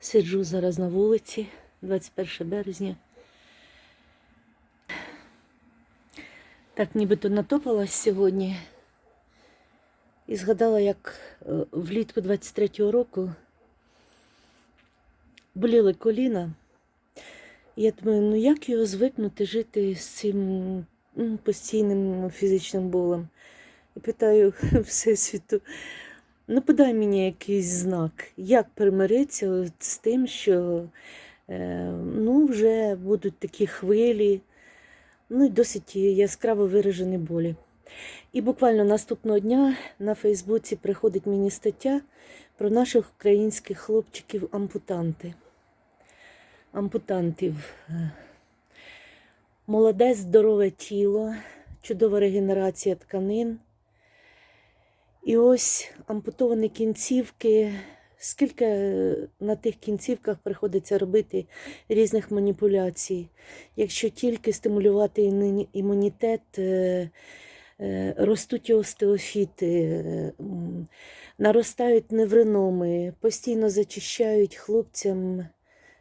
Сиджу зараз на вулиці, 21 березня. Так нібито натопилась сьогодні. І згадала, як е, влітку 23-го року боліли коліна. Я думаю, ну як його звикнути жити з цим постійним фізичним болем? І питаю Всесвіту, ну подай мені якийсь знак, як примиритися з тим, що е, ну, вже будуть такі хвилі, ну і досить яскраво виражені болі. І буквально наступного дня на Фейсбуці приходить мені стаття про наших українських хлопчиків-ампутанти. Ампутантів. Молоде, здорове тіло, чудова регенерація тканин. І ось ампутовані кінцівки. Скільки е, на тих кінцівках приходиться робити різних маніпуляцій. Якщо тільки стимулювати імунітет, е, е, ростуть остеофіти, наростають невриноми, постійно зачищають хлопцям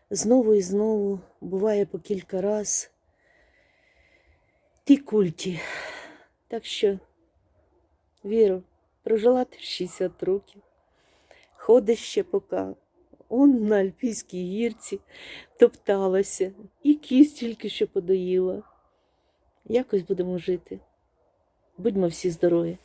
знову і знову, буває по кілька раз. Ті культі. Так що, віру, прожила 60 років, ходиш ще поки. Он на Альпійській гірці топталася, і кість тільки що подоїла. Якось будемо жити. Будьмо всі здорові.